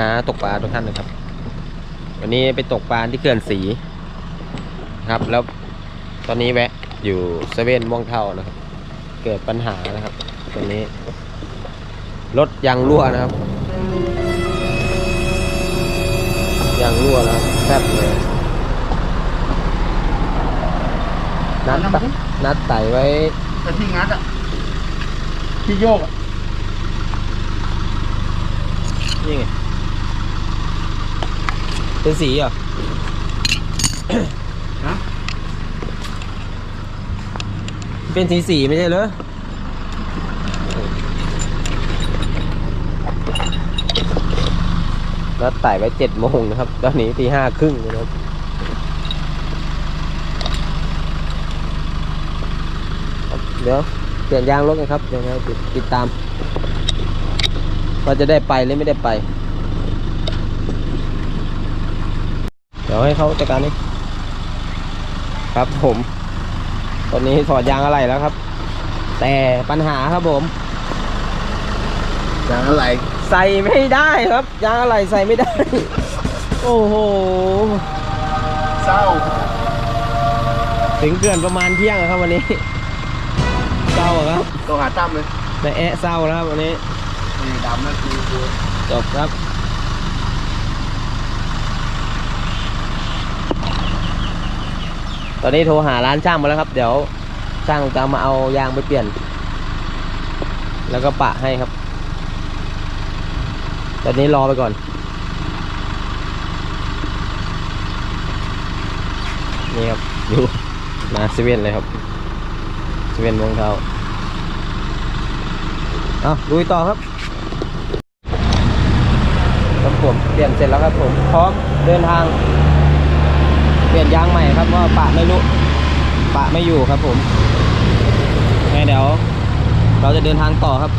นานาตกปลาทุกท่านนะครับ วันนี้ไปตกปลาที่เขื่อนสีนะครับ แล้วตอนนี้แวะอยู่เซเว่นม่วงเท่านะครับ เกิดปัญหานะครับ ตอนนี้รถยางรั่วนะครับยางรั่วแล้วแทบเลยนัดตะนัดไต่ไว้แต่ที่งัดอะที่โยกอะนี่ไง เป็นสีเหรอฮะเป็นสีสีไม่ใช่เหรอแล้วไต่ไว้เจ็ดโมงนะครับ ตอนนี้ตีห้าครึ่งนะครับเดี๋ยวเปลี่ยนยางรถกันครับยังไงติดติดตามว่าจะได้ไปหรือไม่ได้ไป เดี๋ยวให้เขาจัดการนี่ครับผม ตอนนี้ถอดยางอะไรแล้วครับ แต่ปัญหาครับผมอย่างอะไรใส่ไม่ได้ครับ ยางอะไรใส่ไม่ได้ โอ้โหเศร้า ถึงเกินประมาณเที่ยงอะครับวันนี้เศร้าอะครับตัวหาตั้มเลยแต่แอะเศร้าแล้วครับวันนี้นี่ดำนั่นคือคือจบครับ ตอนนี้โทรหาร้านช่างมาแล้วครับ เดี๋ยวช่างจะมาเอายางไปเปลี่ยน แล้วก็ปะให้ครับ ตอนนี้รอไปก่อน นี่ครับอยู่มาเซเว่นเลยครับเซเว่นวงเท้าเอาลุยต่อครับครับผมเปลี่ยนเสร็จแล้วครับผมพร้อมเดินทาง ปลี่ยนยางใหม่ครับเพราะว่าปะไม่รู้ปะไม่อยู่ครับผมงั้นเดี๋ยว เราจะเดินทางต่อครับ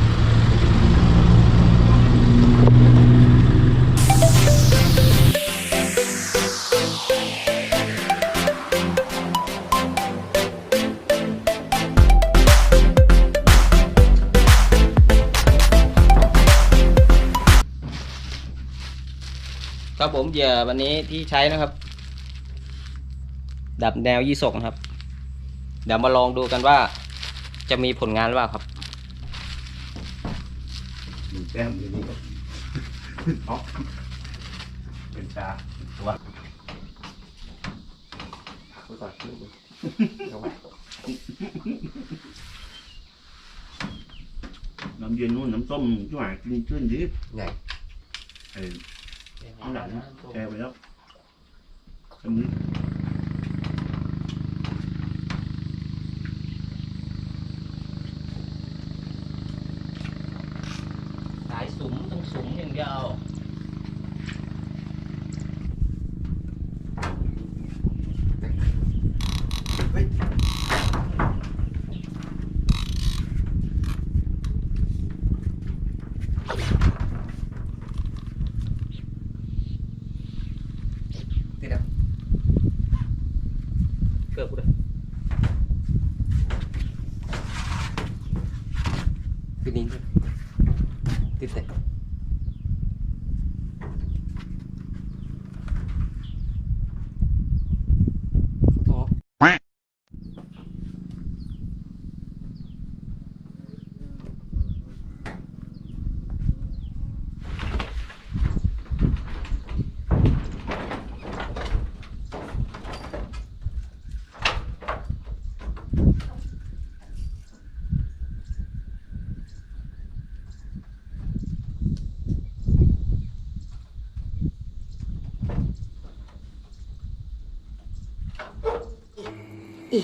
ครับผมเหยื่อวันนี้ที่ใช้นะครับ ดับแนวยี่สกนะครับ เดี๋ยวมาลองดูกันว่าจะมีผลงานหรือเปล่าครับหนึ่งแต้มอยู่นี่ครับเอาเป็นชาตัวน้ำเย็นนู่นน้ำส้มช่วยกินชื่นดิไงเออข้างหลังแชร์ไปแล้วอันนี้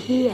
เหี้ย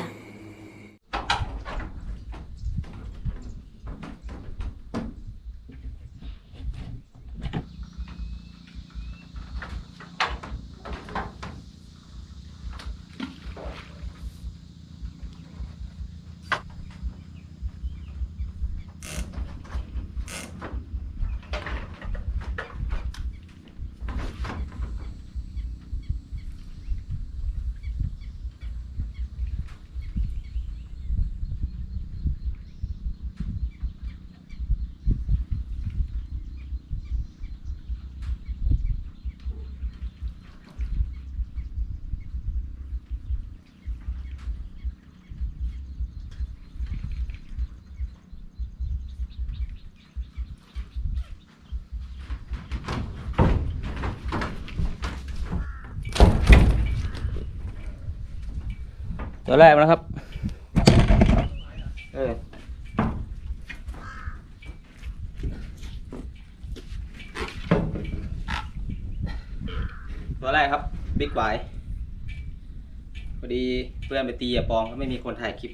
ตัวแรกมาแล้วครับ เออตัวแรกครับบิ๊กไวพอดีเพื่อนไปตีอะปองก็ไม่มีคนถ่ายคลิป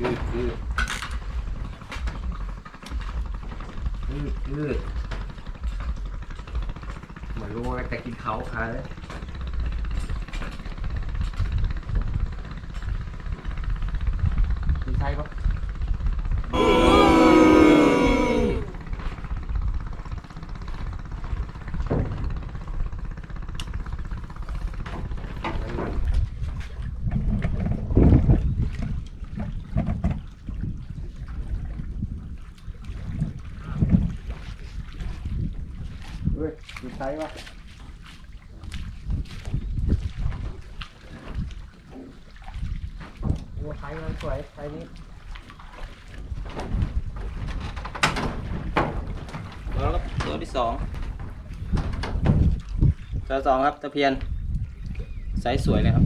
ยืดยืดยืดยืดเหมือนรู้ว่าจะกินเขาคาเลยมีไส้ปะ เฮ้ยมีใช่ปะโอ้ไทยมันสวยไทยนี้ แล้วก็ตัวที่ สองตัวสองครับตะเพียนไซส์สวยเลยครับ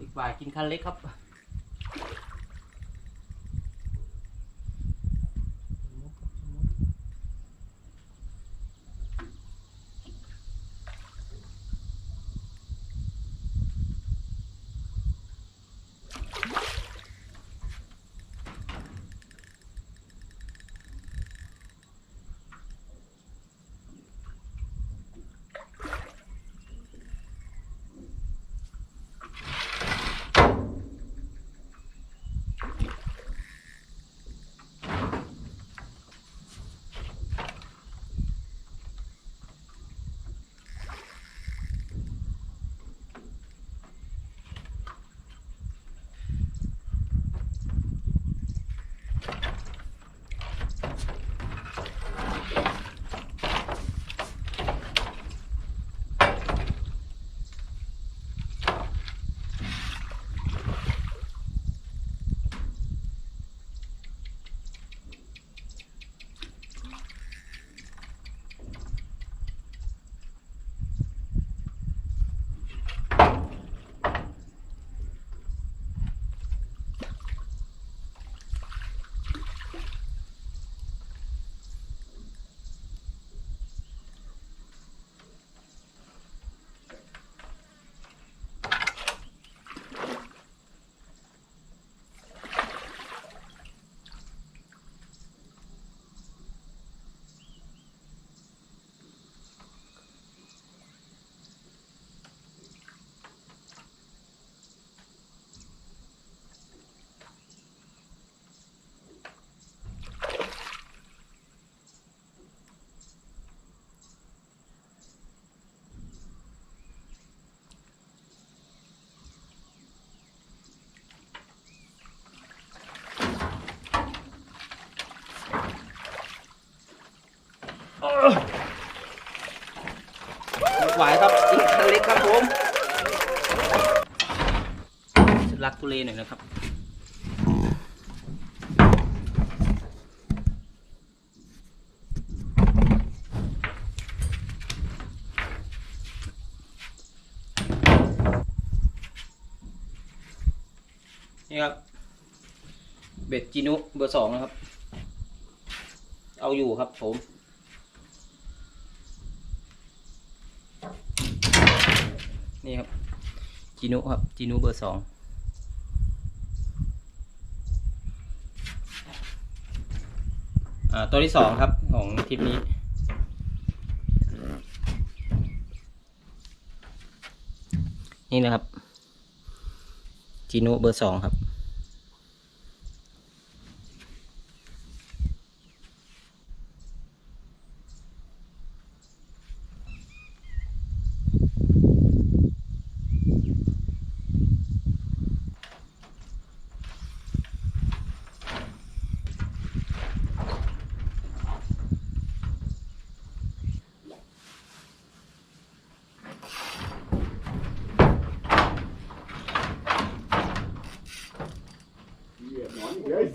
อีก บ่ายกินคันเล็กครับ ครับผมรักทุเลหน่อยนะครับนี่ครับ เบ็ดจินุเบอร์สองนะครับ เอาอยู่ครับผม นี่ครับจีนุครับจีนุเบอร์สองอ่าตัวที่สองครับของทริปนี้ นี่นะครับจีนุเบอร์สองครับ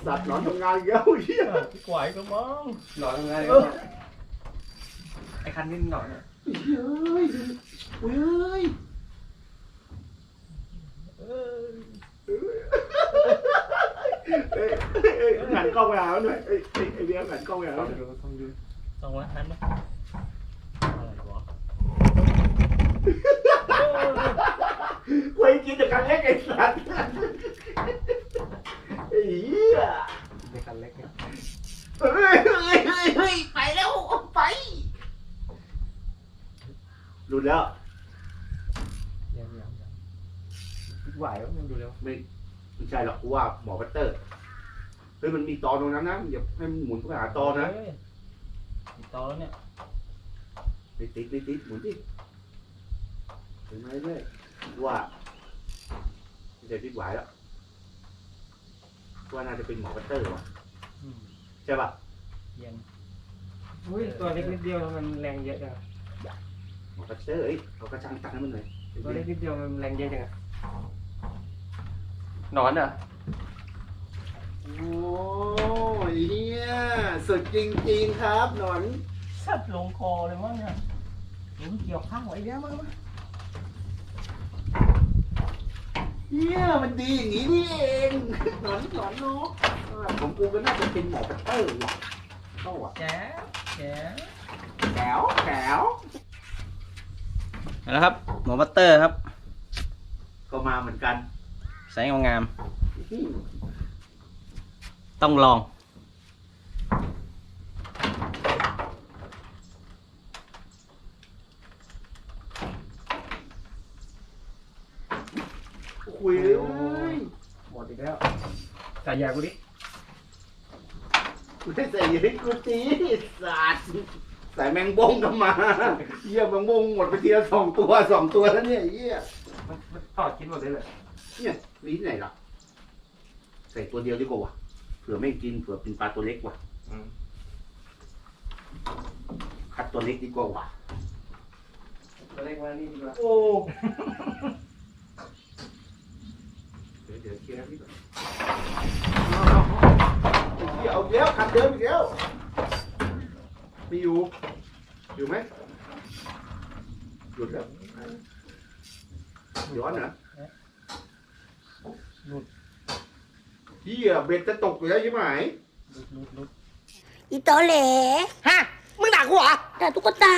สัตว์นอนทำงานเยอะเฮียพี่กวายก็มองหนอนอะไรไอ้คันนี้หนอนอะเฮ้ยเฮ้ยเอ้ยเอ้ยหันกล้องไปหามันหน่อยเอ้ยเอ้ยไอ้เบี้ยหันกล้องไปหาต้มัอนงหน่อยดูต้องดูต้องวะหันมาอะไรวะกูให้กินแต่คันเล็กไอ้สัตว์ไอ้เหี้ย ในคันเล็กเนี่ย เฮ้ยเฮ้ยเฮ้ยเฮ้ยไปแล้วไปหลุดแล้ว ยังยังยังพี่ไหวแล้วยังดูเร็ว ไม่ไม่ ใช่หรอกกูว่าหมอปัตเตอร์เฮ้ยมันมีตอนตรงนั้นนะอย่าให้มันหมุนเข้าไปหาตอนนะเฮ้ยติดต่อแล้วเนี่ยไม่ติดไม่ติดหมุนดิถึงมาเรื่อยๆกูว่าไม่ใช่พี่ไหวแล้วกูว่าน่าจะเป็นหมอปัตเตอร์ว่ะอืมใช่ป่ะเย็นอุ้ยตัวเล็กนิดเดียวมันแรงเยอะจังอะหมอปัตเตอร์เอ้ยเอากระชังตัดให้มันหน่อยตัวเล็กนิดเดียวมันแรงเยอะจังอะห นอนเหรอะโอ้ยเฮียสุดจริงๆครับหนอนสัตว์ลงคอเลยมั้งเนี่ยหนูเกี่ยวข้างไว้แล้วมั้งเฮียมันดีอย่างนี้นี่เองหนอนหนอนเนาะอ่าผมกูก็น่าจะเป็นหมอปัตเตอร์ว่ะเข้าอะแจ๋วแจ๋วแถวแถวแล้วครับหมอบัตเตอร์ครับ ก็มาเหมือนกัน ใส่งามๆต้องลอง คุยเลยหมดอีกแล้วใส่ยากูดิไม่ใส่เยอะกูตีสัตว์ใส่แมงบงกันมาเยี่ยแมงบงหมดไปทีละสองตัวสองตัวแล้วเนี่ยเยี่ยมันมันทอดกินหมดเลยเลย เนี่ยลิ้นไหนล่ะ ใส่ตัวเดียวดีกว่าวะเผื่อไม่กินเผื่อเป็นปลาตัวเล็กว่ะคัดตัวเล็กดีกว่าวะตัวเล็กมานี่ดีกว่าโอ้เดี๋ยวเดี๋ยวเคลียร์พี่ก่อนเอาเอาเอาเดี๋ยวคันเดิมอีกแล้วมีอยู่ อยู่ไหมหยุดแล้วย้อนเหรอ เฮียเบ็ดจะตกอยู่แล้วใช่ไหมลุดลุดลุดอีโตเหลฮะ มึงด่ากูเหรอด่าตุ๊กตา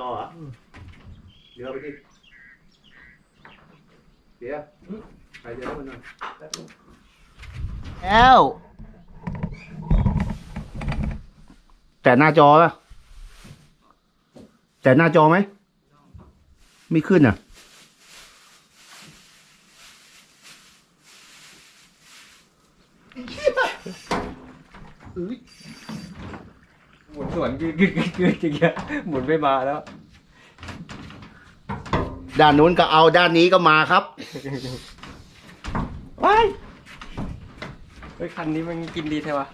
ต่อเหรอเดี๋ยวไปดิเดี๋ยวไปเดี๋ยวมันหน่อยแล้วแต่หน้าจอป่ะแต่หน้าจอไหม ไม่ขึ้นอะหมุน สวนกึกกึกกึกกึกอย่างเงี้ยหมุนไม่มาแล้ว ด้านนู้นก็เอาด้านนี้ก็มาครับ ว้ายเฮ้ยคันนี้มันกินดีแท้วะ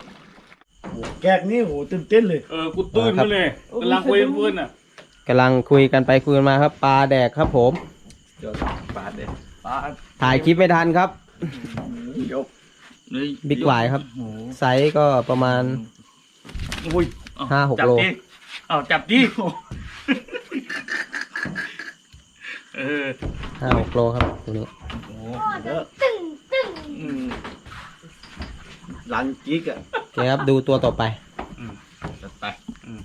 แกกนี่โหตื่นเต้นเลย เออ กูตื่นมาเลยกำลังคุยกับเพื่อนอะกำลังคุยกันไปคุยกันมาครับ ปลาแดกครับ ผม เดี๋ยวบาทเลยปลาถ่ายคลิปไม่ทันครับ ยกนี่บิ๊กหวายครับโอ้โหไซส์ก็ประมาณ อุ้ยเอ ห้าหกจับโลดิเอาจับดิเออห้าหกโลครับตัวนี้โอ้โหเยอะอืมหลังจิกอะโอเคครับดูตัวต่อไป จัดไปอืม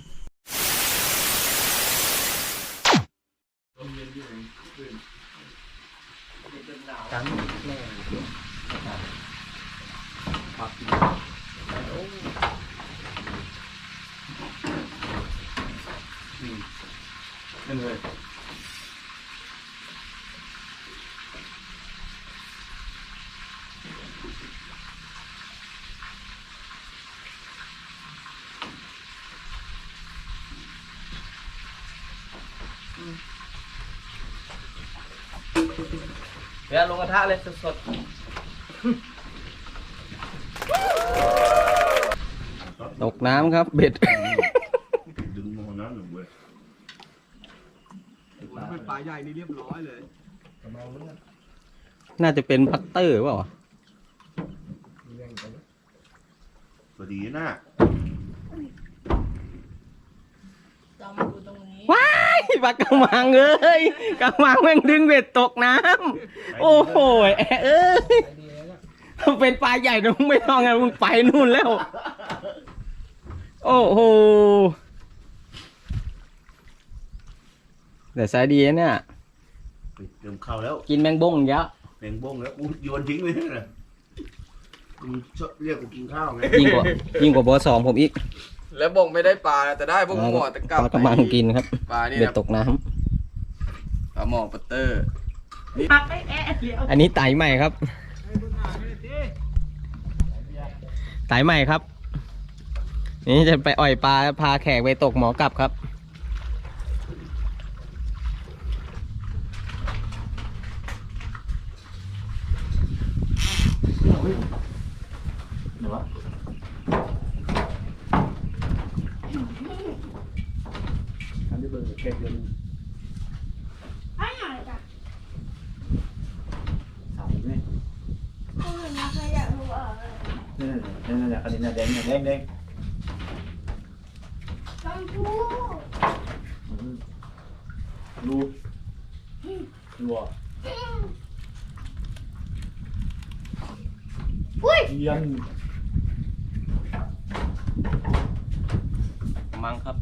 หนาว กันแม่ปัก นั่นเลย เดี๋ยวลงกระทะเลยสดตกน้ำครับ เบ็ด ดึงมองน้ำหนึ่งเว้ยเป็นปลาใหญ่นี่เรียบร้อยเลยน่าจะเป็นพัตเตอร์เปล่าสวัสดีนะ เรามาดูตรงนี้ ว้า ยปลากระมังเอ้ยกระมังแม่งดึงเบ็ดตกน้ำโอ้โหแอะเอ้ยเป็นปลาใหญ่นะมึงไม่ต้องไงมึงไปนู่นแล้ว โอ้โหแต่สายดีนะเนี่ยเตรียมข้าวแล้ว กินแมงบ้งเยอะแมงบ้งแล้วกูโยนทิ้งเลยนะ มึงชอบเรียกกูกินข้าวไงยิ่งกว่ายิ่งกว่าเบอร์สองผมอีกแล้วบ่งไม่ได้ปลาแต่ได้พวกหมอตะปกับลากระมังกินครับปลานี่เบ็ดนะตกน้ปลาหมอปัตเตอร์ำอันนี้ไตใหม่ครับไตใหม่ครับ นี่จะไปอ่อยปลาพาแขกไปตกหมอกลับครับ เดี๋ยววะ ทำได้เบอร์แค่เดือนไอ้หายจ้ะสามเนี่ยก็เหมือนนะใครอยากรู้ว่านี่นี่นี่อันนี้นะแดงแดงแดงต้องพูดดูดูอะอุ้ยยันกระมังครับ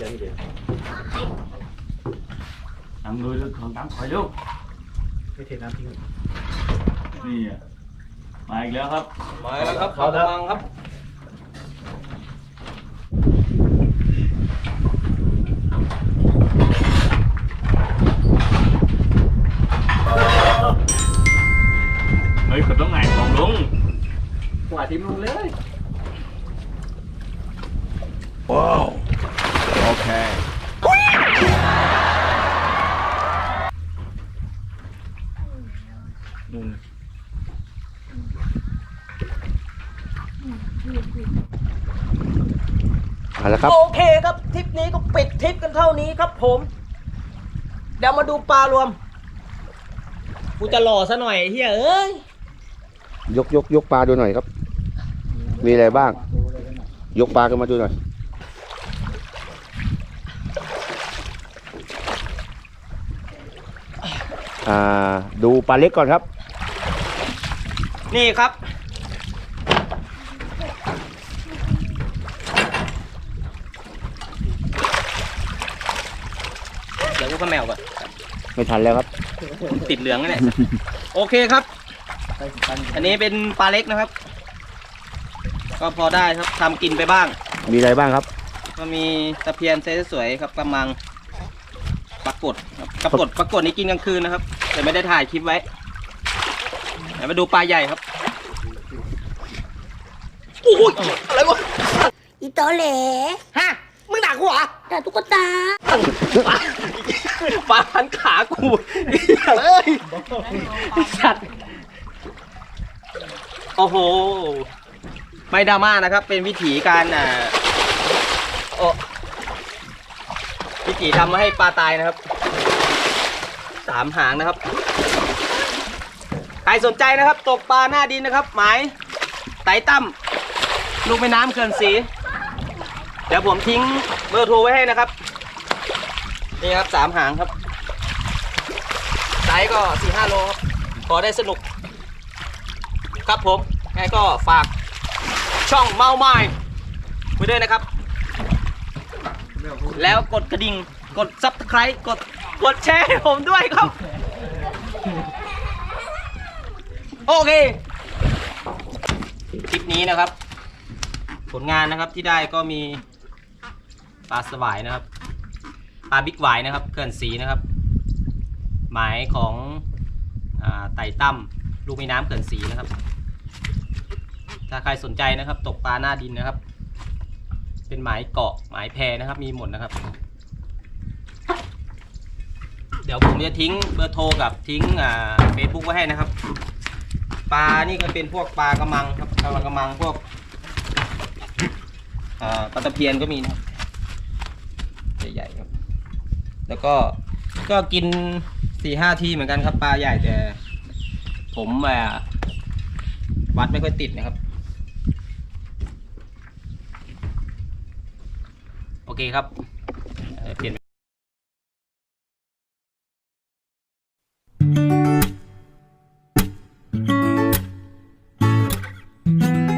ยันเด็ดน้ำเลยเรื่องของน้ำคอยลูกไม่เทน้ำทิ้งนี่อะมาอีกแล้วครับ มาแล้วครับเอากเถระอะมังครับเฮ้ยเขาต้องไงของลุงกว่าทิมลงเลยนุ่ เอาละครับ โอเคครับทริปนี้ก็ปิดทริปกันเท่านี้ครับผม เดี๋ยวมาดูปลารวม กูจะหล่อซะหน่อยเฮียเอ้ย ยกยกยกปลาดูหน่อยครับ มีอะไรบ้าง ยกปลากันมาดูหน่อย อ่า ดูปลาเล็กก่อนครับ นี่ครับ เดี๋ยวกูก็แมวก่อนไม่ทันแล้วครับ ติดเหลืองแล้วเนี่ยโอเคครับ อันนี้เป็นปลาเล็กนะครับ ก็พอได้ครับทำกินไปบ้าง มีอะไรบ้างครับ ก็มีตะเพียนไซส์สวยๆครับกระมังปรากฏครับปรากฏปรากฏนี้กินกลางคืนนะครับ แต่ไม่ได้ถ่ายคลิปไว้เดี๋ยวมาดูปลาใหญ่ครับโอ้ยอะไรวะอีโตเหลฮะมึงด่ากูเหรอแต่ตุ๊กตา ปลาปลาพันขากูเอ้ยสัตว์โอ้โห ไม่ดราม่านะครับ เป็นวิถีการอ่าโอ้วิถีทำมาให้ปลาตายนะครับ สามหางนะครับ ใครสนใจนะครับ ตกปลาหน้าดินนะครับ หมายไต่ตั้มลูกแม่น้ำเขื่อนสี เดี๋ยวผมทิ้งเบอร์โทรไว้ให้นะครับ นี่ครับสามหางครับไซส์ก็สี่ห้าโลครับพอได้สนุก ครับผมไงก็ฝากช่องเมาไม้ไว้ด้วยนะครับ แล้วกดกระดิ่งกดซับสไครต์กดกดแชร์ให้ผมด้วยครับ โอเคคลิปนี้นะครับ ผลงานนะครับที่ได้ก็มีปลาสวายนะครับ ปลาบิ๊กหวนะครับเกินสีนะครับ หมายของอไต่ตั้มลูกแม่น้ำเกินสีนะครับ ถ้าใครสนใจนะครับ ตกปลาหน้าดินนะครับ เป็นหมายเกาะหมายแพนะครับ มีหมดนะครับ เดี๋ยวผมจะทิ้งเบอร์โทรกับทิ้งเฟซบุ๊กไว้ให้นะครับ ปลานี่ก็เป็นพวกปลากระมังครับปลากระมังพวกปลาตะเพียนก็มีนะครับใหญ่ แล้วก็ก็กินสี่ห้าทีเหมือนกันครับปลาใหญ่แต่ ผมแบบวัดไม่ค่อยติดนะครับ โอเคครับ